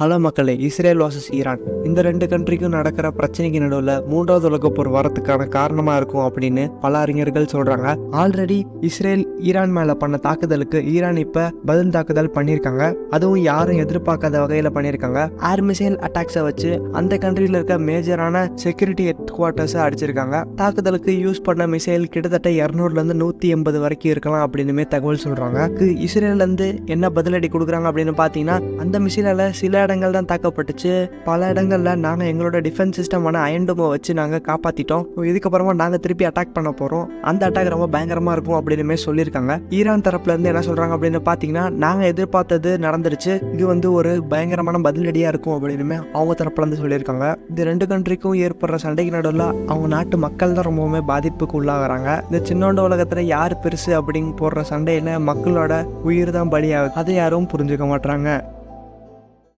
Hello மக்களே Israel versus Iran. இந்த ரெண்டு கண்ட்ரிக்கும் நடக்கிற பிரச்சனைக்கு நடுவில் மூன்றாவது உலக போர் வரத்துக்கான காரணமாக இருக்கும் அப்படின்னு பல அறிஞர்கள் சொல்கிறாங்க ஆல்ரெடி இஸ்ரேல் ஈரான் மேலே பண்ண தாக்குதலுக்கு ஈரான் இப்போ பதில் தாக்குதல் பண்ணியிருக்காங்க. அதுவும் யாரும் எதிர்பார்க்காத வகையில் பண்ணியிருக்காங்க. ஏர் மிசைல் அட்டாக்ஸை வச்சு அந்த கண்ட்ரியில் இருக்க மேஜரான செக்யூரிட்டி ஹெட் குவார்ட்டர்ஸை அடிச்சிருக்காங்க. தாக்குதலுக்கு யூஸ் பண்ண மிசைல் கிட்டத்தட்ட இரநூறுலேருந்து நூற்றி எண்பது வரைக்கும் இருக்கலாம் அப்படின்னுமே தகவல் சொல்கிறாங்க இஸ்ரேல்லேருந்து என்ன பதிலடி கொடுக்குறாங்க அப்படின்னு பார்த்தீங்கன்னா அந்த மிசைலால் சில இடங்கள் தான் தாக்கப்பட்டுச்சு. பல இடங்களில் நாங்கள் எங்களோட டிஃபென்ஸ் சிஸ்டமான அயன்டோமை வச்சு நாங்கள் காப்பாற்றிட்டோம் இதுக்கப்புறமா நாங்கள் திருப்பி அட்டாக் பண்ண போகிறோம் அந்த அட்டாக் ரொம்ப பயங்கரமாக இருக்கும் அப்படின்னு சொல்லியிருக்காங்க. ஈரான் தரப்புல இருந்து என்ன சொல்கிறாங்க அப்படின்னு பார்த்தீங்கன்னா நாங்கள் எதிர்பார்த்தது நடந்துருச்சு. இது வந்து ஒரு பயங்கரமான பதிலடியாக இருக்கும் அப்படின்னு அவங்க தரப்புல இருந்து சொல்லியிருக்காங்க. இந்த ரெண்டு கண்ட்ரிக்கும் ஏற்படுற சண்டைக்கு நடுவில் அவங்க நாட்டு மக்கள் தான் ரொம்பவுமே பாதிப்புக்கு உள்ளாகிறாங்க. இந்த சின்னோண்ட உலகத்தில் யார் பெருசு அப்படின்னு போடுற சண்டையில் மக்களோட உயிர் தான் பலியாகுது. அதை யாரும் புரிஞ்சுக்க மாட்டாங்க